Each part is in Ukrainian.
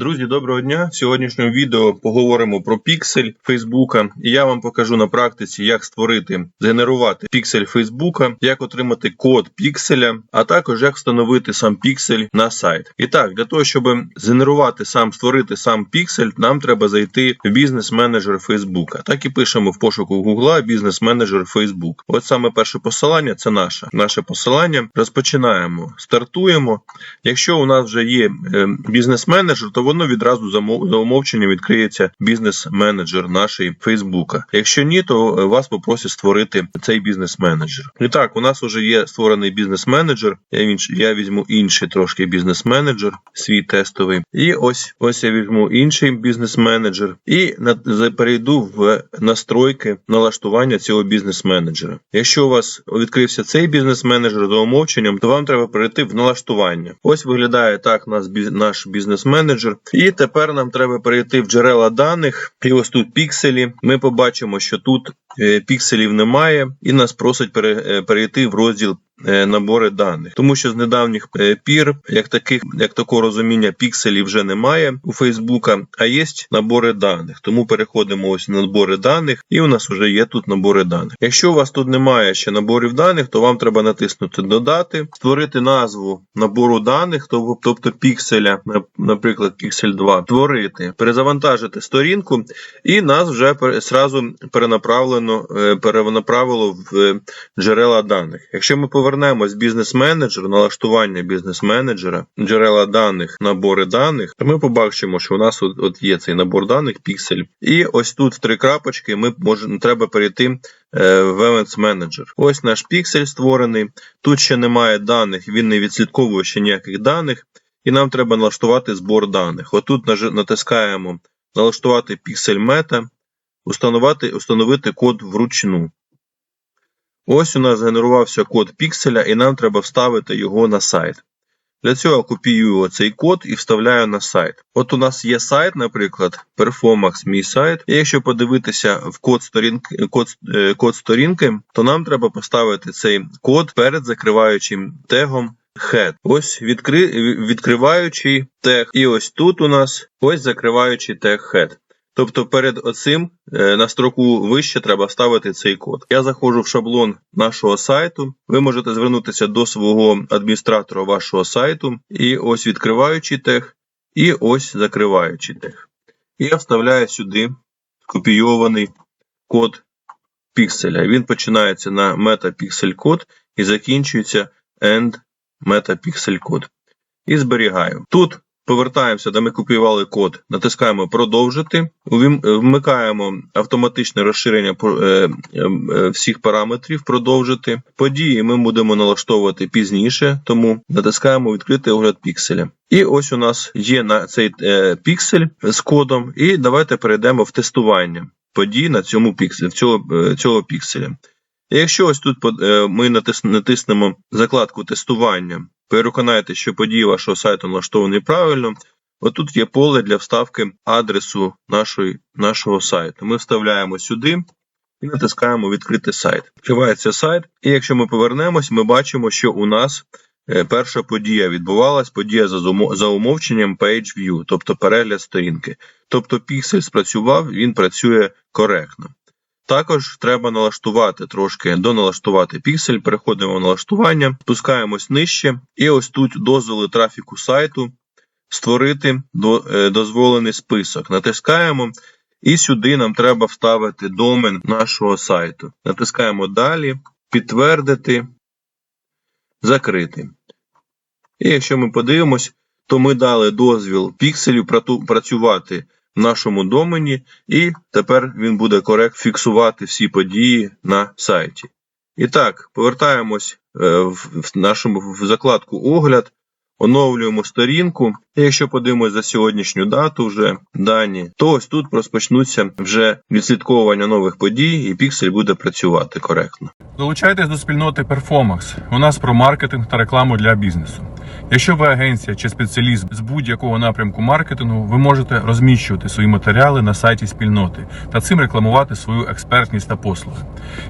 Друзі, доброго дня! В сьогоднішньому відео поговоримо про піксель Фейсбука, і я вам покажу на практиці, як створити, згенерувати піксель Фейсбука, як отримати код пікселя, а також як встановити сам піксель на сайт. І так, для того, щоб згенерувати сам, створити сам піксель, нам треба зайти в бізнес-менеджер Фейсбука. Так і пишемо в пошуку Гугла бізнес-менеджер Фейсбук. От саме перше посилання це наше. Наше посилання. Розпочинаємо, стартуємо. Якщо у нас вже є е, бізнес-менеджер, то воно відразу за мов- за умовченням відкриється бізнес-менеджер нашої Фейсбука. Якщо ні, то е, вас попросять створити цей бізнес-менеджер. І так, у нас вже є створений бізнес-менеджер. Я, я візьму інший трошки бізнес-менеджер, свій тестовий. І ось ось я візьму інший бізнес-менеджер і перейду в настройки налаштування цього бізнес-менеджера. Якщо у вас відкрився цей бізнес-менеджер за умовченням, то вам треба перейти в налаштування. Ось виглядає так наш бізнес-менеджер. І тепер нам треба перейти в джерела даних. І ось тут пікселі. Ми побачимо, що тут е, пікселів немає, і нас просить е, перейти в розділ. Е, Набори даних, тому що з недавніх е, пір, як таких, як такого розуміння, пікселів вже немає у Фейсбука, а є набори даних. Тому переходимо ось на набори даних, і у нас вже є тут набори даних. Якщо у вас тут немає ще наборів даних, то вам треба натиснути Додати, створити назву набору даних, тобто пікселя, наприклад, піксель 2, створити, перезавантажити сторінку, і нас вже зразу перенаправлено е, перенаправило в джерела даних. Якщо ми повернемось бізнес-менеджер, налаштування бізнес-менеджера, джерела даних, набори даних, то ми побачимо, що у нас от, от є цей набор даних, піксель. І ось тут три крапочки ми можемо треба перейти е, в Events Manager. Ось наш піксель створений. Тут ще немає даних, він не відслідковує ще ніяких даних. І нам треба налаштувати збор даних. Отут натискаємо налаштувати піксель мета, установити, установити код вручну. Ось у нас згенерувався код пікселя, і нам треба вставити його на сайт. Для цього копіюю оцей код і вставляю на сайт. От у нас є сайт, наприклад, Performax мій сайт. І якщо подивитися в код сторінки, код, е, код сторінки, то нам треба поставити цей код перед закриваючим тегом head. Ось відкри, відкриваючий тег. І ось тут у нас ось закриваючий тег head. Тобто перед оцим е, на строку вище треба ставити цей код. Я заходжу в шаблон нашого сайту. Ви можете звернутися до свого адміністратора вашого сайту. І ось відкриваючий тег, і ось закриваючий тег. І я вставляю сюди копійований код пікселя. Він починається на metapixel код і закінчується end metapixel код. І зберігаю. Тут повертаємося, де ми копіювали код, натискаємо продовжити, вмикаємо автоматичне розширення е, е, е, всіх параметрів, продовжити. Події ми будемо налаштовувати пізніше, тому натискаємо відкрити огляд пікселя. І ось у нас є на цей е, піксель з кодом, і давайте перейдемо в тестування подій на цьому пікселі, цього, е, цього пікселя. Якщо ось тут е, ми натиснемо закладку тестування, переконайте, що події вашого сайту налаштовані правильно. Отут є поле для вставки адресу нашої, нашого сайту. Ми вставляємо сюди і натискаємо відкрити сайт. Відкривається сайт, і якщо ми повернемось, ми бачимо, що у нас е, перша подія відбувалась, подія за, умовченням Page тобто перегляд сторінки. Тобто піксель спрацював, він працює коректно. Також треба налаштувати трошки доналаштувати піксель, переходимо в налаштування, спускаємось нижче, і ось тут дозволи трафіку сайту, створити е, дозволений список. Натискаємо, і сюди нам треба вставити домен нашого сайту. Натискаємо далі, підтвердити, закрити. І якщо ми подивимось, то ми дали дозвіл пікселю працювати нашому домені, і тепер він буде коректно фіксувати всі події на сайті. І так, повертаємось е, в, нашому в закладку огляд, оновлюємо сторінку. І якщо подивимось за сьогоднішню дату вже дані, то ось тут розпочнуться вже відслідковування нових подій, і піксель буде працювати коректно. Долучайтесь до спільноти Performax. У нас про маркетинг та рекламу для бізнесу. Якщо ви агенція чи спеціаліст з будь-якого напрямку маркетингу, ви можете розміщувати свої матеріали на сайті спільноти та цим рекламувати свою експертність та послуги.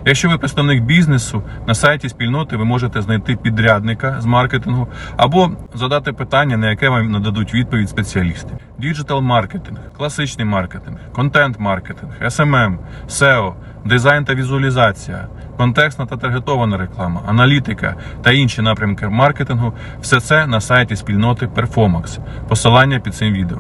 Якщо ви представник бізнесу, на сайті спільноти ви можете знайти підрядника з маркетингу або задати питання, на яке вам нададуть відповідь спеціалісти. Діджитал маркетинг, класичний маркетинг, контент-маркетинг, SMM, SEO, дизайн та візуалізація, контекстна та таргетована реклама, аналітика та інші напрямки маркетингу все це на сайті спільноти Performax. Посилання під цим відео.